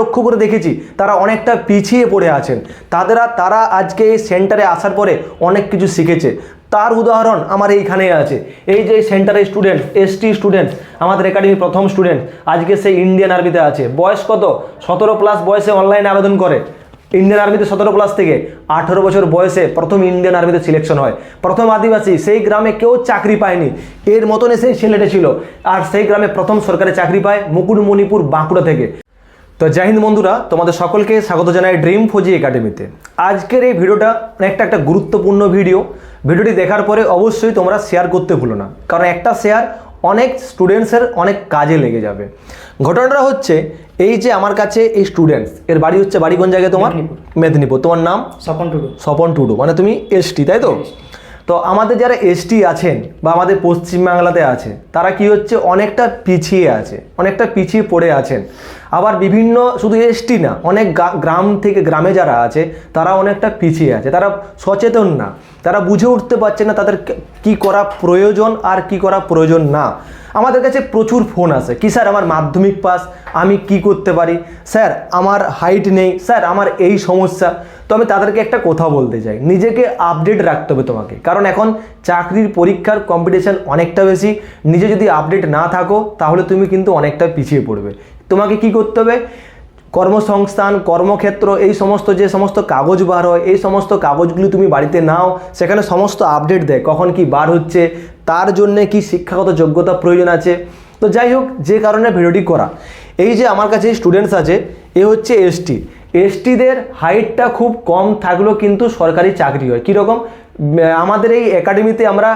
লক্ষ্য করে দেখেছি, তারা অনেকটা পিছিয়ে পড়ে আছেন। তাদেরা, তারা আজকে এই সেন্টারে আসার পরে অনেক কিছু শিখেছে। তার উদাহরণ আমার এইখানে আছে। এই যে সেন্টারের স্টুডেন্ট এসটি স্টুডেন্ট, আমাদের একাডেমি প্রথম স্টুডেন্ট, আজকে সে ইন্ডিয়ান আর্মিতে আছে। বয়স কত? সতেরো প্লাস বয়সে অনলাইনে আবেদন করে। ইন্ডিয়ান আর্মিতে সতেরো প্লাস থেকে। আঠেরো বছর বয়সে প্রথম ইন্ডিয়ান আর্মিতে সিলেকশন হয়। প্রথম আদিবাসী, সেই গ্রামে কেউ চাকরি পায়নি। এর মতনই সেই ছেলেটা ছিল। আর সেই গ্রামে প্রথম সরকারি চাকরি পায় মুকুটমণিপুর বাঁকুড়া থেকে। তো জয় হিন্দ বন্ধুরা তোমাদের সকলকে স্বাগত জানাই ড্রিম ফৌজি একাডেমিতে আজকের এই ভিডিওটা একটা একটা গুরুত্বপূর্ণ ভিডিও। ভিডিওটি দেখার পরে অবশ্যই তোমরা শেয়ার করতে ভুলো না। কারণ একটা শেয়ার অনেক স্টুডেন্টসের অনেক কাজে লেগে যাবে। ঘটনাটা হচ্ছে এই যে আমার কাছে এই স্টুডেন্টস এর বাড়ি হচ্ছে বাড়ি কোন জায়গায় তোমার? মেদিনীপুর। মেদিনীপুর। তোমার নাম? স্বপন টুডু। স্বপন টুডু। মানে তুমি এসটি তাই তো? তো আমাদের যারা এসটি আছেন বা আমাদের পশ্চিমবাংলাতে আছে তারা কি হচ্ছে অনেকটা পিছিয়ে আছে অনেকটা পিছিয়ে পড়ে আছেন। আবার বিভিন্ন, শুধু এসটি না, অনেক গ্রাম থেকে গ্রামে যারা আছে, তারা অনেকটা পিছিয়ে আছে, তারা সচেতন না, তারা বুঝে উঠতে পারছে না তাদের কে- করা প্রয়োজন আর কি করা প্রয়োজন না। আমাদের কাছে প্রচুর ফোন আসে কি স্যার আমার মাধ্যমিক পাস, আমি কি করতে পারি? স্যার, আমার হাইট নেই, স্যার আমার এই সমস্যা। তো আমি তাদেরকে একটা কথা বলতে চাই, নিজেকে আপডেট রাখতে হবে তোমাকে, কারণ এখন চাকরির পরীক্ষার কম্পিটিশান অনেকটা বেশি, নিজে যদি আপডেট না থাকো, তাহলে তুমি কিন্তু অনেকটা পিছিয়ে পড়বে। তোমাকে কি করতে হবে? কর্মসংস্থান, কর্মক্ষেত্র, এই সমস্ত যে সমস্ত কাগজ বার হয়, এই সমস্ত কাগজগুলি তুমি বাড়িতে নাও, সেখানে সমস্ত আপডেট দেয়, কখন কি বার হচ্ছে, তার জন্য কি শিক্ষাগত যোগ্যতা প্রয়োজন আছে। তো যাই হোক, যে কারণে ভিডিওটি করা। এই যে আমার কাছে স্টুডেন্টস আছে, এ হচ্ছে এসটি এসটিদের হাইটটা খুব কম থাকলেও কিন্তু সরকারি চাকরি হয়। কীরকম? আমাদের এই একাডেমিতে আমরা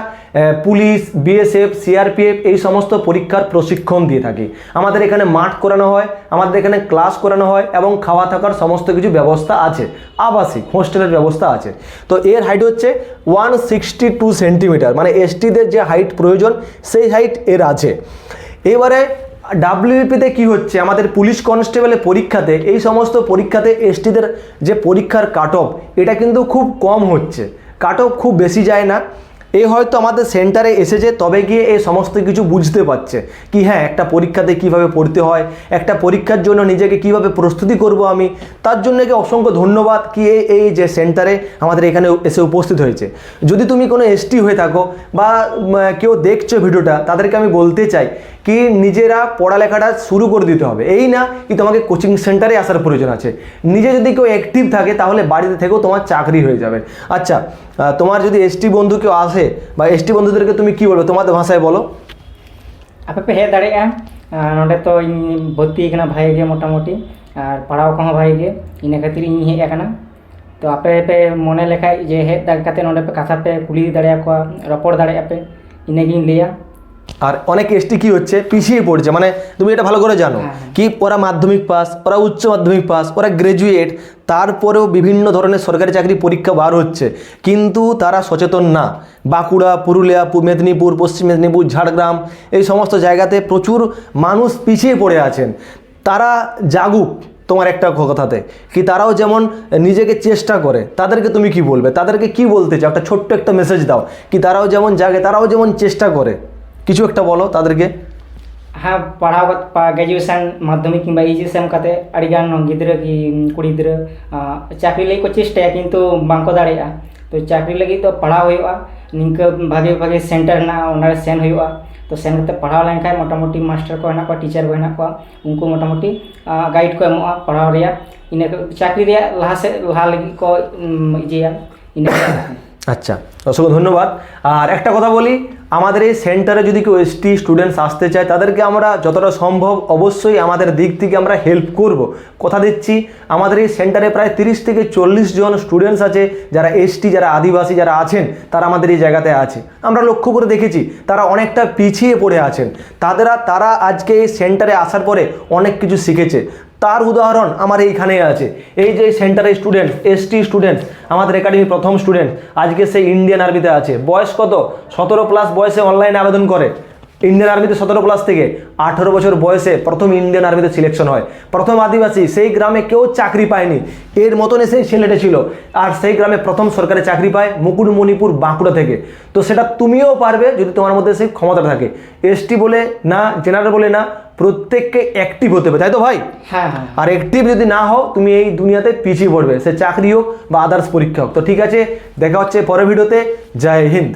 পুলিশ, বিএসএফ, সিআরপিএফ এই সমস্ত পরীক্ষার প্রশিক্ষণ দিয়ে থাকি। আমাদের এখানে মাঠ করানো হয়, আমাদের এখানে ক্লাস করানো হয় এবং খাওয়া থাকার সমস্ত কিছু ব্যবস্থা আছে, আবাসিক, হোস্টেলের ব্যবস্থা আছে। তো এর হাইট হচ্ছে ওয়ান সিক্সটি টু সেন্টিমিটার মানে এসটিদের যে হাইট প্রয়োজন, সেই হাইট এর আছে। এবারে ডাব্লিউপিতে কি হচ্ছে? আমাদের পুলিশ কনস্টেবলের পরীক্ষাতে, এই সমস্ত পরীক্ষাতে এসটিদের যে পরীক্ষার কাট অফ এটা কিন্তু খুব কম হচ্ছে। কাট অফ খুব বেশি যায় না। এ হয়তো আমাদের সেন্টারে এসেছে, তবে গিয়ে এই সমস্ত কিছু বুঝতে পারছে কি হ্যাঁ একটা পরীক্ষাতে কীভাবে পড়তে হয়, একটা পরীক্ষার জন্য নিজেকে কীভাবে প্রস্তুতি করব আমি, তার জন্য কি অসংখ্য ধন্যবাদ কি এই যে সেন্টারে আমাদের এখানে এসে উপস্থিত হয়েছে। যদি তুমি কোনো এসটি হয়ে থাকো বা কেউ দেখছ ভিডিওটা, তাদেরকে আমি বলতে চাই কি নিজেরা পড়ালেখাটা শুরু করে দিতে হবে। এই না কি তোমাকে কোচিং সেন্টারে আসার প্রয়োজন আছে। নিজে যদি কেউ অ্যাক্টিভ থাকে, তাহলে বাড়িতে থেকেও তোমার চাকরি হয়ে যাবে। আচ্ছা তোমার যদি এসটি বন্ধু কেউ আসে বা এসটি বন্ধুদেরকে তুমি কি বলবে তোমাদের ভাষায় বলো ᱟᱯᱮ ᱯᱮ ᱦᱮᱡ ᱫᱟᱲᱮᱭᱟᱜᱼᱟ ᱟᱨ ᱱᱚᱰᱮ ᱛᱚ ᱤᱧ ᱵᱷᱚᱨᱛᱤ ᱟᱠᱟᱱᱟ ᱵᱷᱟᱜᱮ ᱜᱮ ᱢᱚᱴᱟᱢᱩᱴᱤ ᱟᱨ ᱯᱟᱲᱦᱟᱣ ᱠᱚᱦᱚᱸ ᱵᱷᱟᱜᱮ ᱜᱮ ᱤᱱᱟᱹ ᱠᱷᱟᱹᱛᱤᱨ ᱤᱧ ᱦᱮᱡ ᱟᱠᱟᱱᱟ ᱛᱚ ᱟᱯᱮ ᱯᱮ ᱢᱚᱱᱮ ᱞᱮᱠᱷᱟᱡ ᱡᱮ ᱦᱮᱡ ᱠᱟᱛᱮ ᱱᱚᱰᱮ ᱯᱮ ᱠᱟᱛᱷᱟ ᱯᱮ ᱠᱩᱞᱤ ᱫᱟᱲᱮᱭᱟᱠᱚᱣᱟ ᱨᱚᱯᱚᱲ ᱫᱟᱲᱮᱭᱟᱜᱼᱟ ᱯᱮ ইনাগিং লিয়া আর অনেক এসটি কি হচ্ছে? পিছিয়ে পড়ছে। মানে তুমি এটা ভালো করে জানো হ্যাঁ, হ্যাঁ। কি ওরা মাধ্যমিক পাস ওরা উচ্চ মাধ্যমিক পাস ওরা গ্রাজুয়েট তারপরেও বিভিন্ন ধরনের সরকারি চাকরি পরীক্ষা বার হচ্ছে। কিন্তু তারা সচেতন না। বাঁকুড়া পুরুলিয়া মেদিনীপুর পশ্চিম মেদিনীপুর ঝাড়গ্রাম এই সমস্ত জায়গাতে প্রচুর মানুষ পিছিয়ে পড়ে আছেন। তারা জাগুক তোমার একটা কথাতে। কি তারাও যেমন নিজেকে চেষ্টা করে তাদেরকে তুমি কি বলবে? তাদেরকে কি বলতে চাও? একটা ছোট্ট একটা মেসেজ দাও। কি তারাও যেমন জাগে তারাও যেমন চেষ্টা করে। কিছু একটা বলো তাদেরকে। হ্যাঁ পড়াও গ্রাজুয়েশন মাধ্যমিক কিংবা এইচএসএম কাতে আড়িগান গিদ্র কি কুড়ি গিদ্র চাকরি লাগে কো চেষ্টা কিন্তু বাঁকো দাঁড়িয়া তো চাকরি লাগে তো পড়া হইবা নিঙ্কা ভাগে ভাগে সেন্টার না ওনার সেন হইবা তো সেন কাতে পড়াও লেনখান মোটামুটি মাস্টার কো হেনা কো টিচার কো হেনা কো উনকু মোটামুটি গাইড কো এমোয়া পড়াও রিয়া। ইনে চাকরি রিয়া লাহা সে লাহা লাগি কো ইজিয়া ইনে আচ্ছা অসংখ্য ধন্যবাদ। আর একটা কথা বলি আমাদের এই সেন্টারে যদি কেউ এসটি স্টুডেন্টস আসতে চায়, তাদেরকে আমরা যতটা সম্ভব অবশ্যই আমাদের দিক থেকে আমরা হেল্প করব। কথা দিচ্ছি, আমাদের এই সেন্টারে প্রায় তিরিশ থেকে চল্লিশ জন স্টুডেন্টস আছে, যারা এসটি যারা আদিবাসী, যারা আছেন, তারা আমাদের এই জায়গাতে আছে। আমরা লক্ষ্য করে দেখেছি, তারা অনেকটা পিছিয়ে পড়ে আছেন। তাদেরা, তারা আজকে এই সেন্টারে আসার পরে অনেক কিছু শিখেছে। তার উদাহরণ আমার এইখানে আছে। এই যে সেন্টারের স্টুডেন্ট এসটি স্টুডেন্ট আমাদের একাডেমি প্রথম স্টুডেন্ট আজকে সে ইন্ডিয়ান আর্মিতে আছে। বয়স কত? সতেরো প্লাস বয়সে অনলাইনে আবেদন করে। ইন্ডিয়ান আর্মিতে সতেরো প্লাস থেকে আঠেরো বছর বয়সে প্রথম ইন্ডিয়ান আর্মিতে সিলেকশন হয়। প্রথম আদিবাসী সেই গ্রামে কেউ চাকরি পায়নি। এর মতনই সেই ছেলেটা ছিল। আর সেই গ্রামে প্রথম সরকারি চাকরি পায় মুকুটমণিপুর বাঁকুড়া থেকে। তো সেটা তুমিও পারবে যদি তোমার মধ্যে সেই ক্ষমতা থাকে। এসটি বলে না জেনারেল বলে না প্রত্যেককে অ্যাক্টিভ হতে হবে তাই তো ভাই? হ্যাঁ হ্যাঁ আর অ্যাক্টিভ যদি না হও তুমি এই দুনিয়াতে পিছিয়ে পড়বে। সে চাকরি হোক বা আদার্স পরীক্ষা হোক। তো ঠিক আছে দেখা হচ্ছে পরের ভিডিওতে জয় হিন্দ।